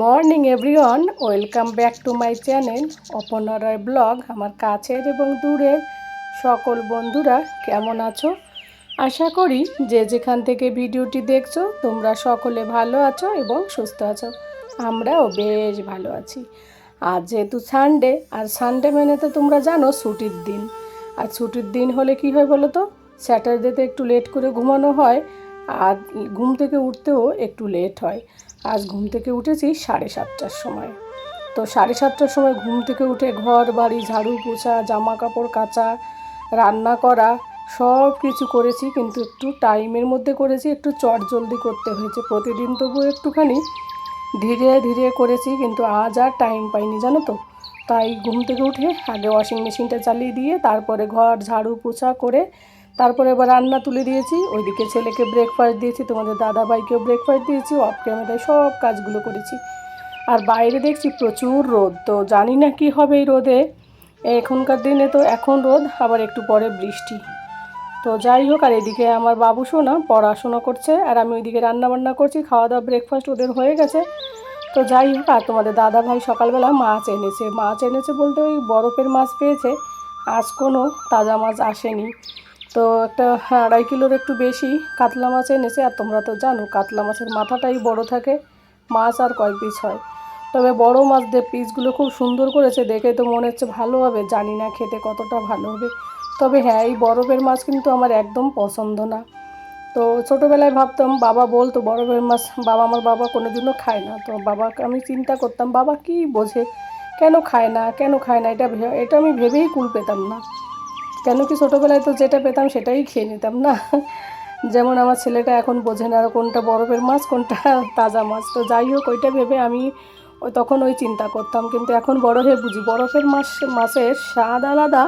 Morning, everyone. Welcome back to my channel Aparna Roy blog, আমার কাছের এবং দূরের সকল বন্ধুরা, কেমন আছো? আশা করি যে যেখান থেকে ভিডিওটি দেখছ, তোমরা সকলে ভালো আছো এবং সুস্থ আছো। আমরাও বেশ ভালো আছি। আর যেহেতু সানডে আর সানডে মানে তো তোমরা জানো ছুটির দিন। আর ছুটির দিন হলে কি হয় বলো তো? স্যাটারডেতে একটু লেট করে ঘুমানো হয় আর ঘুম থেকে উঠতেও একটু লেট হয়। আজ ঘুম থেকে উঠেছি সাড়ে সাতটার সময়। তো সাড়ে সাতটার সময় ঘুম থেকে উঠে ঘর, বাড়ি, ঝাড়ু, পোছা, জামা কাপড় কাচা, রান্না করা, সব কিছু করেছি কিন্তু একটু টাইমের মধ্যে করেছি, একটু চট জলদি করতে হয়েছে। প্রতিদিন তবু একটুখানি ধীরে ধীরে করেছি কিন্তু আজ আর টাইম পাইনি, জানো তো। তাই ঘুম থেকে উঠে আগে ওয়াশিং মেশিনটা চালিয়ে দিয়ে তারপরে ঘর, ঝাড়ু, পোছা করে তারপরে এবার রান্না তুলে দিয়েছি। ওইদিকে ছেলেকে ব্রেকফাস্ট দিয়েছি, তোমাদের দাদা ভাইকেও ব্রেকফাস্ট দিয়েছি অফ ক্যামেরায় সব কাজগুলো করেছি। আর বাইরে দেখছি প্রচুর রোদ, তো জানি না কি হবে এই রোদে। এখনকার দিনে তো এখন রোদ, আবার একটু পরে বৃষ্টি। তো যাই হোক, আর এদিকে আমার বাবু শোনা পড়াশোনা করছে, আর আমি ওইদিকে রান্না বান্না করছি খাওয়া দাওয়া ব্রেকফাস্ট ওদের হয়ে গেছে। তো যাই হোক, আর তোমাদের দাদা ভাই সকালবেলা মাছ এনেছে। মাছ এনেছে বলতে ওই বরফের মাছ পেয়েছে, আজ কোনো তাজা মাছ আসেনি। তো একটা আড়াই কিলোর একটু বেশি কাতলা মাছ এনেছে, আর তোমরা তো জানো কাতলা মাছের মাথাটাই বড় থাকে, মাছ আর কয় পিস হয়। তবে বড় মাছদের পিসগুলো খুব সুন্দর করেছে, দেখে তো মনে হচ্ছে ভালো হবে, জানি না খেতে কতটা ভালো হবে। তবে হ্যাঁ এই বরফের মাছ কিন্তু আমার একদম পছন্দ না। তো ছোটোবেলায় ভাবতাম, বাবা বলতো, বরফের মাছ বাবা আমার বাবা কোনো দিনও খায় না। তো বাবাকে আমি চিন্তা করতাম, বাবা কি বোঝে? কেন খায় না? কেন খায় না? এটা এটা আমি ভেবেই কুল পেতাম না। কেন কি ছোটোবেলায় তো যেটা পেতাম সেটাই খেয়ে নিতাম না? যেমন আমার ছেলেটা এখন বোঝে না কোনটা বরফের মাছ, কোনটা তাজা মাছ। তো যাই হোক, ওইটা ভেবে আমি ওই তখন ওই চিন্তা করতাম। কিন্তু এখন বড় হয়ে বুঝি বরফের মাছ, মাছের স্বাদ আলাদা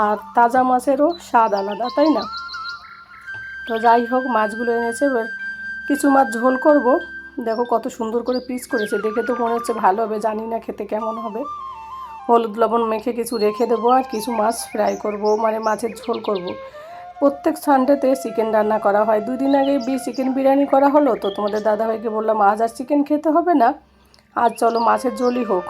আর তাজা মাছেরও স্বাদ আলাদা, তাই না? তো যাই হোক, মাছগুলো এনেছে, এবার কিছু মাছ ঝোল করব। দেখো কত সুন্দর করে পিস করেছে। দেখে তো মনে হচ্ছে ভালো হবে, জানি না খেতে কেমন হবে। হলুদ লবণ মেখে কিছু রেখে দেবো আর কিছু মাছ ফ্রাই করব মানে মাছের ঝোল করব। প্রত্যেক সানডেতে চিকেন রান্না করা হয়। দুই দিন আগে বি চিকেন বিরিয়ানি করা হলো, তো তোমাদের দাদাভাইকে বললাম, আজ আর চিকেন খেতে হবে না, আজ চলো মাছের ঝোলই হোক।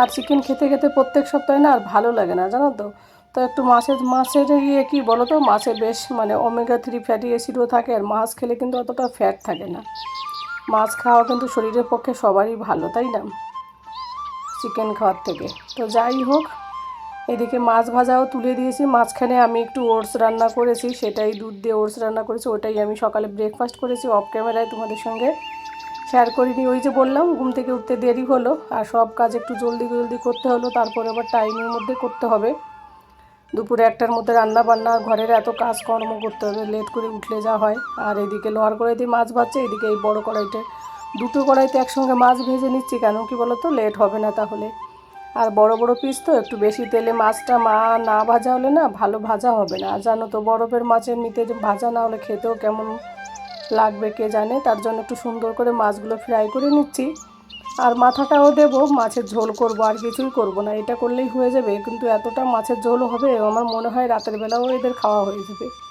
আর চিকেন খেতে খেতে প্রত্যেক সপ্তাহে না আর ভালো লাগে না, জানো তো? তো একটু মাছের মাছের ইয়ে কী বলো তো মাছে বেশ মানে ওমেগা থ্রি ফ্যাটি অ্যাসিডও থাকে আর মাছ খেলে কিন্তু অতটা ফ্যাট থাকে না। মাছ খাওয়া কিন্তু শরীরের পক্ষে সবারই ভালো, তাই না? চিকেন খাওয়ার থেকে। তো যাই হোক, এদিকে মাছ ভাজাও তুলে দিয়েছি। মাঝখানে আমি একটু ওটস রান্না করেছি, সেটাই দুধ দিয়ে ওটস রান্না করেছি, ওটাই আমি সকালে ব্রেকফাস্ট করেছি অফ ক্যামেরায় তোমাদের সঙ্গে শেয়ার করিনি। ওই যে বললাম, ঘুম থেকে উঠতে দেরি হলো, আর সব কাজ একটু জলদি জলদি করতে হলো, তারপরে আবার টাইমের মধ্যে করতে হবে। দুপুরে একটার মধ্যে রান্না বান্না, ঘরের এত কাজকর্ম করতে হবে লেট করে উঠলে যা হয়। আর এদিকে লোহার কড়াই দিয়ে মাছ ভাজছে, এদিকে এই বড় কড়াইতে দুটো কড়াইতে একসঙ্গে মাছ ভেজে নিচ্ছি কেন? কি বলো তো লেট হবে না তাহলে। আর বড় বড় পিস তো, একটু বেশি তেলে মাছটা মা না ভাজা হলে না ভালো ভাজা হবে না। আর জানো তো, বরফের মাছের নিতে ভাজা না হলে খেতেও কেমন লাগবে কে জানে? তার জন্য একটু সুন্দর করে মাছগুলো ফ্রাই করে নিচ্ছি। আর মাথাটাও দেবো, মাছের ঝোল করব, আর কিছুই করব না। এটা করলেই হয়ে যাবে, কিন্তু এতটা মাছের ঝোলও হবে, আমার মনে হয় রাতের বেলাও এদের খাওয়া হয়ে যাবে।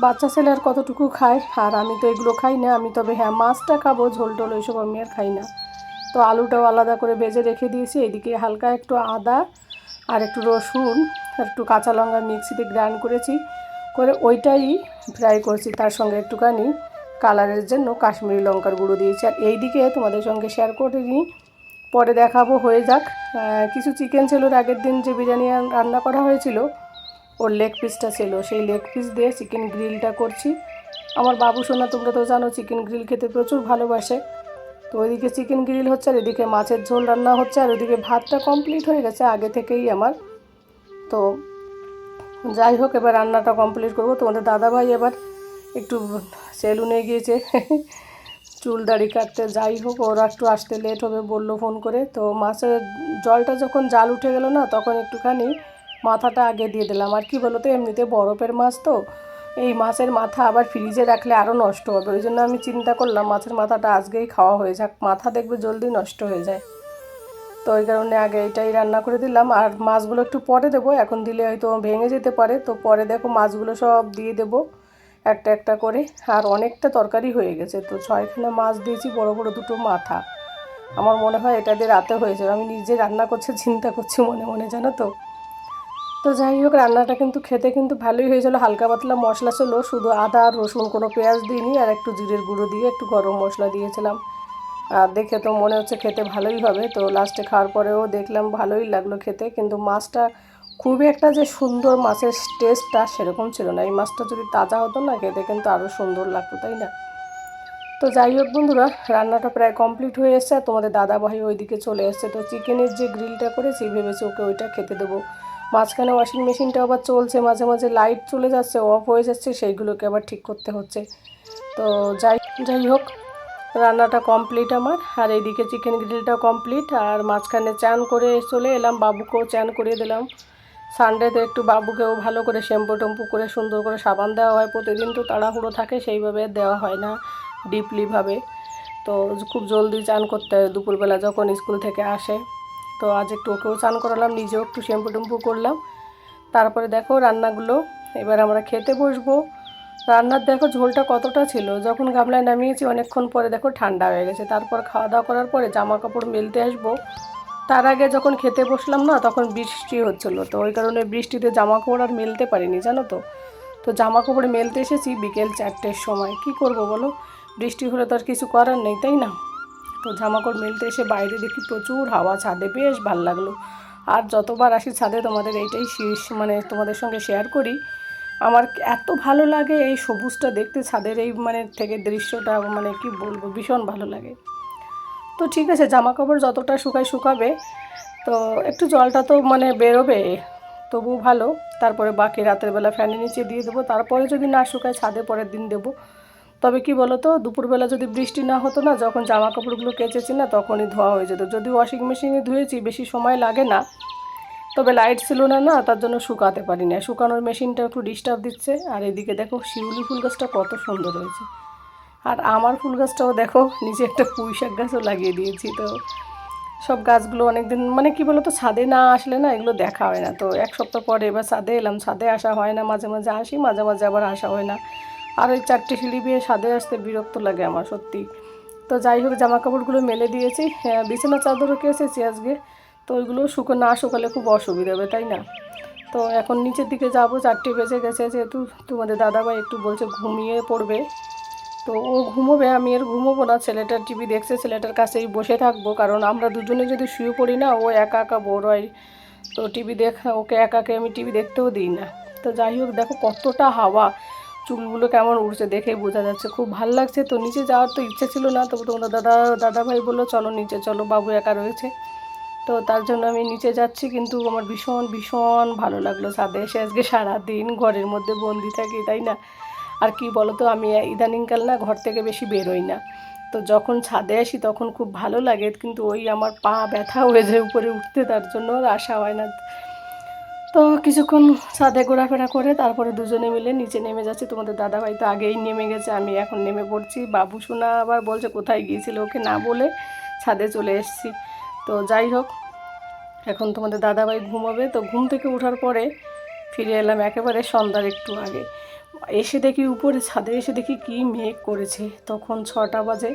বাচ্চা ছেলে আর কতটুকু খায়? আর আমি তো এগুলো খাই না। আমি তবে হ্যাঁ মাছটা খাব ঝোল টোল ওইসব আমি আর খাই না। তো আলুটাও আলাদা করে ভেজে রেখে দিয়েছি। এদিকে হালকা একটু আদা আর একটু রসুন আর একটু কাঁচা লঙ্কা মিক্সিতে গ্রাইন্ড করেছি। করে ওইটাই ফ্রাই করছি। তার সঙ্গে একটুখানি কালারের জন্য কাশ্মীরি লঙ্কার গুঁড়ো দিয়েছি। আর এইদিকে তোমাদের সঙ্গে শেয়ার করে নিই পরে দেখাবো, হয়ে যাক। কিছু চিকেন ছিল আগের দিন যে বিরিয়ানি রান্না করা হয়েছিল ওর লেগ পিসটা ছিল। সেই লেগ পিস দিয়ে চিকেন গ্রিলটা করছি। আমার বাবু সোনা, তোমরা তো জানো চিকেন গ্রিল খেতে প্রচুর ভালোবাসে। তো ওইদিকে চিকেন গ্রিল হচ্ছে আর এদিকে মাছের ঝোল রান্না হচ্ছে, আর ওইদিকে ভাতটা কমপ্লিট হয়ে গেছে আগে থেকেই আমার। তো যাই হোক, এবার রান্নাটা কমপ্লিট করব। তোমাদের দাদাভাই এবার একটু সেলুনে গিয়েছে। চুল দাড়ি কাটতে যাই হোক, ওরা একটু আসতে লেট হবে বলল ফোন করে। তো মাছের জলটা যখন জাল উঠে গেল না, তখন একটুখানি মাথাটা আগে দিয়ে দিলাম। আর কি বলো তো এমনিতে বরফের মাছ তো, এই মাছের মাথা আবার ফ্রিজে রাখলে আরও নষ্ট হবে। ওই জন্য আমি চিন্তা করলাম মাছের মাথাটা আজকেই খাওয়া হয়ে যাক। মাথা দেখবে জলদি নষ্ট হয়ে যায়। তো ওই কারণে আগে এটাই রান্না করে দিলাম। আর মাছগুলো একটু পরে দেবো। এখন দিলে হয়তো ভেঙে যেতে পারে। তো পরে দেখো মাছগুলো সব দিয়ে দেবো একটা একটা করে। আর অনেকটা তরকারি হয়ে গেছে। তো ছয়খানা মাছ দিয়েছি, বড় বড় দুটো মাথা। আমার মনে হয় এটা দিয়ে রাতে হয়ে যাবে। আমি নিজে রান্না করছে, চিন্তা করছি মনে মনে, জানো তো? তো যাই হোক, রান্নাটা কিন্তু খেতে কিন্তু ভালোই হয়েছিল। হালকা পাতলা মশলা ছিল, শুধু আদা আর রসুন, কোনো পেঁয়াজ দিইনি, আর একটু জিরের গুঁড়ো দিয়ে একটু গরম মশলা দিয়েছিলাম। আর দেখে তো মনে হচ্ছে খেতে ভালোই হবে। তো লাস্টে খাওয়ার পরেও দেখলাম ভালোই লাগল খেতে, কিন্তু মাছটা খুবই একটা যে সুন্দর মাছের টেস্টটা সেরকম ছিল না। এই মাছটা যদি তাজা হতো না, খেতে কিন্তু আরও সুন্দর লাগতো, তাই না? তো যাই হোক বন্ধুরা, রান্নাটা প্রায় কমপ্লিট হয়ে এসছে। আর তোমাদের দাদাভাই ওইদিকে চলে এসছে। তো চিকেনের যে গ্রিলটা করেছি, ভেবেছি ওকে ওইটা খেতে দেবো। মাঝখানে ওয়াশিং মেশিনটা আবার চলছে, মাঝে মাঝে লাইট চলে যাচ্ছে অফ হয়ে যাচ্ছে, সেইগুলোকে আবার ঠিক করতে হচ্ছে। তো যাই যাই হোক, রান্নাটা কমপ্লিট আমার। আর এইদিকে চিকেন গ্রিলটা কমপ্লিট আর মাঝখানে চান করে চলে এলাম, বাবুকেও চান করিয়ে দিলাম। সানডেতে একটু বাবুকেও ভালো করে শ্যাম্পু টম্পু করে সুন্দর করে সাবান দেওয়া হয়। প্রতিদিন তো তাড়াহুড়ো থাকে, সেইভাবে দেওয়া হয় না ডিপলিভাবে তো খুব জলদি চান করতে হয়। দুপুরবেলা যখন স্কুল থেকে আসে তো আজ একটু ওকেও চান করালাম, নিজেও একটু শ্যাম্পু টম্পু করলাম। তারপরে দেখো রান্নাগুলো, এবার আমরা খেতে বসবো। রান্নার দেখো ঝোলটা কতটা ছিল, যখন গামলায় নামিয়েছি অনেকক্ষণ পরে দেখো ঠান্ডা হয়ে গেছে। তারপর খাওয়া দাওয়া করার পরে জামা কাপড় মেলতে আসব। তার আগে যখন খেতে বসলাম না, তখন বৃষ্টি হচ্ছিল, তো ওই কারণে বৃষ্টিতে জামা কাপড় আর মেলতে পারিনি, জানো তো? তো জামা কাপড় মেলতে এসেছি বিকেল চারটের সময়। কি করব বলো? বৃষ্টি হলে তো আর কিছু করার নেই, তাই না? তো জামা কাপড় মেলতে এসে বাইরে দেখি প্রচুর হাওয়া, ছাদে বেশ ভালো লাগল। আর যতবার আসি ছাদে তোমাদের এইটাই শেষ মানে তোমাদের সঙ্গে শেয়ার করি। আমার এত ভালো লাগে এই সবুজটা দেখতে, ছাদের এই মানে থেকে দৃশ্যটা মানে কি বলব, ভীষণ ভালো লাগে। তো ঠিক আছে জামা কাপড় যতটা শুকায় শুকাবে, তো একটু জলটা তো মানে বেরোবে তবু ভালো। তারপরে বাকি রাতের বেলা ফ্যানের নিচে দিয়ে দেবো। তারপরে যদি না শুকায়, ছাদে পরের দিন দেবো। তবে কি বলো তো দুপুরবেলা যদি বৃষ্টি না হতো না, যখন জামা কাপড়গুলো কেচেছি না, তখনই ধোয়া হয়ে যেত। যদি ওয়াশিং মেশিনে ধুয়েছি, বেশি সময় লাগে না। তবে লাইট ছিল না না, তার জন্য শুকাতে পারি না শুকানোর মেশিনটা একটু ডিস্টার্ব দিচ্ছে। আর এদিকে দেখো, শিউলি ফুল গাছটা কত সুন্দর হয়েছে। আর আমার ফুল গাছটাও দেখো, নিচে একটা পুঁই শাক গাছও লাগিয়ে দিয়েছি। তো সব গাছগুলো অনেক দিন মানে কি বলতো, ছাদে না আসলে না, এগুলো দেখা হয় না। তো এক সপ্তাহ পরে এবার ছাদে এলাম। ছাদে আসা হয় না, মাঝে মাঝে আসি, মাঝে মাঝে আবার আসা হয় না। আর ওই চারটে সিঁড়ি দিয়ে ছাদে আসতে বিরক্ত লাগে আমার সত্যি। তো যাই হোক জামা কাপড়গুলো মেলে দিয়েছি। হ্যাঁ, বিছানা চাদরও কেসেছি আজকে। তো ওইগুলো শুকো না শুকালে খুব অসুবিধা হবে তাই না? তো এখন নিচের দিকে যাব চারটে বেজে গেছে যেহেতু তোমাদের দাদাভাই একটু বলছে ঘুমিয়ে পড়বে। তো ও ঘুমোবে আমি আর ঘুমোবো না ছেলেটার টিভি দেখছে ছেলেটার কাছেই বসে থাকব। কারণ আমরা দুজনে যদি শুয়ে পড়ি না ও একা একা বোর হয়। তো টিভি দেখ ওকে একাকে আমি টিভি দেখতেও দিই না। তো যাই হোক দেখো কতটা হাওয়া। চুলগুলো কেমন উড়ছে দেখেই বোঝা যাচ্ছে। খুব ভালো লাগছে। তো নিচে যাওয়ার তো ইচ্ছে ছিল না। তবু তোমার দাদা দাদা ভাই বলল, চলো নিচে, চলো, বাবু একা রয়েছে। তো তার জন্য আমি নিচে যাচ্ছি। কিন্তু আমার ভীষণ ভীষণ ভালো লাগল ছাদে এসে। আজকে সারাদিন ঘরের মধ্যে বন্দি থাকি, তাই না? আর কি বলো তো আমি ইদানিংকাল না ঘর থেকে বেশি বেরোই না। তো যখন ছাদে আসি তখন খুব ভালো লাগে। কিন্তু ওই আমার পা ব্যথা হয়ে যায় উপরে উঠতে। তার জন্য আর আসা হয় না। তো কিছুক্ষণ ছাদে ঘোরাফেরা করে তারপরে দুজনে মিলে নিচে নেমে যাচ্ছি। তোমাদের দাদাভাই তো আগেই নেমে গেছে, আমি এখন নেমে পড়ছি। বাবু সোনা আবার বলছে কোথায় গিয়েছিল ওকে না বলে ছাদে চলে এসেছি। তো যাই হোক, এখন তোমাদের দাদাভাই ঘুমাবে। তো ঘুম থেকে ওঠার পরে ফিরে এলাম একেবারে সন্ধ্যার একটু আগে। এসে দেখি উপরে ছাদে এসে দেখি কি মেঘ করেছে। তখন ছটা বাজে।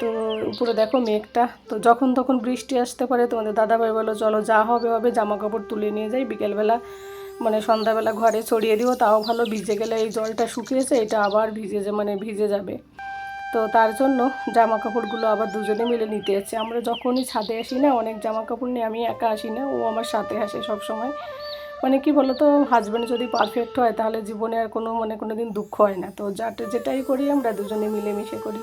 তো উপরে দেখো মেঘটা। তো যখন তখন বৃষ্টি আসতে পারে তোমাদের দাদাভাই বলো চলো যা হবে হবে জামা কাপড় তুলে নিয়ে যাই, বিকেলবেলা মানে সন্ধ্যাবেলা ঘরে ছড়িয়ে দিব। তাও ভালো ভিজে গেলে এই জলটা শুকিয়েছে, এটা আবার ভিজে যে মানে ভিজে যাবে। তো তার জন্য জামা কাপড়গুলো আবার দুজনে মিলে নিতে যাচ্ছে আমরা যখনই ছাদে আসি না, অনেক জামা কাপড় নিয়ে আমি একা আসি না, ও আমার সাথে আসে সব সময় মানে কি বলতো হাজব্যান্ড যদি পারফেক্ট হয়, তাহলে জীবনে আর কোনো মানে কোনো দিন দুঃখ হয় না। তো যাতে যেটাই করি আমরা দুজনে মিলেমিশে করি।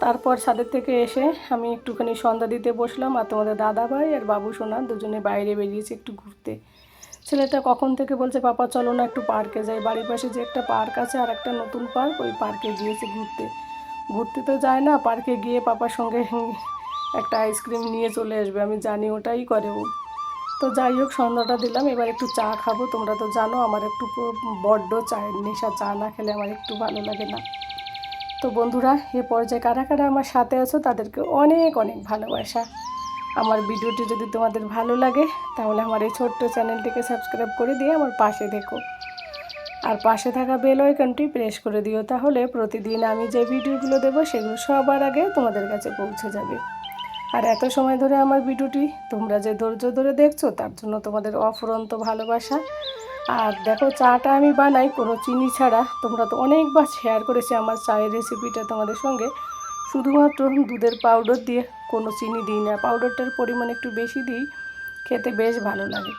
তারপর ছাদের থেকে এসে আমি একটুখানি সন্ধ্যা দিতে বসলাম আর তোমাদের দাদা ভাই আর বাবু সোনা দুজনে বাইরে বেরিয়েছে একটু ঘুরতে। ছেলেটা কখন থেকে বলছে, পাপা, চলো না একটু পার্কে যাই। বাড়ির পাশে যে একটা পার্ক আছে আর একটা নতুন পার্ক, ওই পার্কে গিয়েছে ঘুরতে। ঘুরতে তো যায় না, পার্কে গিয়ে পাপার সঙ্গে একটা আইসক্রিম নিয়ে চলে আসবে। আমি জানি ওটাই করে ও। তো যাই হোক, সন্ধ্যাটা দিলাম। এবার একটু চা খাব। তোমরা তো জানো, আমার একটু বড্ড চায়ের নেশা। চা না খেলে আমার একটু ভালো লাগে না। তো বন্ধুরা, এ পর্যায়ে কারা কারা আমার সাথে আছো তাদেরকে অনেক অনেক ভালোবাসা। আমার ভিডিওটি যদি তোমাদের ভালো লাগে, তাহলে আমার এই ছোট্ট চ্যানেলটিকে সাবস্ক্রাইব করে দিয়ে আমার পাশে দেখো আর পাশে থাকা বেল আইকনটি প্রেস করে দিও, তাহলে প্রতিদিন আমি যে ভিডিওগুলো দেবো, সেগুলো সবার আগে তোমাদের কাছে পৌঁছে যাবে। আর এত সময় ধরে আমার ভিডিওটি তোমরা যে ধৈর্য ধরে দেখছ, তার জন্য তোমাদের অফুরন্ত ভালোবাসা। আর দেখো চাটা আমি বানাই কোনো চিনি ছাড়া। তোমরা তো অনেকবার শেয়ার করেছি আমার চায়ের রেসিপিটা তোমাদের সঙ্গে। শুধুমাত্র দুধের পাউডার দিয়ে কোনো চিনি দিই না পাউডারটার পরিমাণ একটু বেশি দিই, খেতে বেশ ভালো লাগে।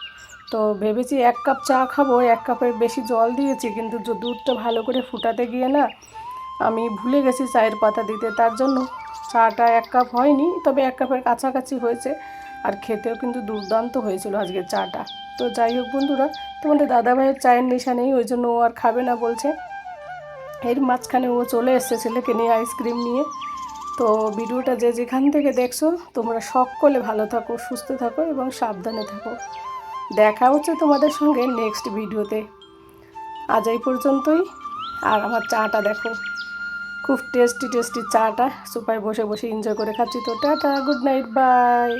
তো ভেবেছি এক কাপ চা খাব, এক কাপের বেশি জল দিয়েছি, কিন্তু দুধটা ভালো করে ফুটাতে গিয়ে না, আমি ভুলে গেছি চায়ের পাতা দিতে। তার জন্য চাটা এক কাপ হয়নি, তবে এক কাপের কাছাকাছি হয়েছে। আর খেতেও কিন্তু দুর্দান্ত হয়েছিল আজকে চাটা। তো যাই হোক বন্ধুরা, তোমাদের দাদাভাইয়ের চায়ের নেশা নেই, ওই জন্য ও আর খাবে না বলছে। এর মাঝখানে ও চলে এসছে ছেলেকে নিয়ে আইসক্রিম নিয়ে। তো ভিডিওটা যে যেখান থেকে দেখছ, তোমরা সকলে ভালো থাকো, সুস্থ থাকো এবং সাবধানে থাকো। দেখা হচ্ছে তোমাদের সঙ্গে নেক্সট ভিডিওতে। আজ এই পর্যন্তই, আর আমার চাটা দেখো। খুব টেস্টি টেস্টি চাটা। সুপায় বসে বসে এনজয় করে খাচ্ছি তো। Tata good night bye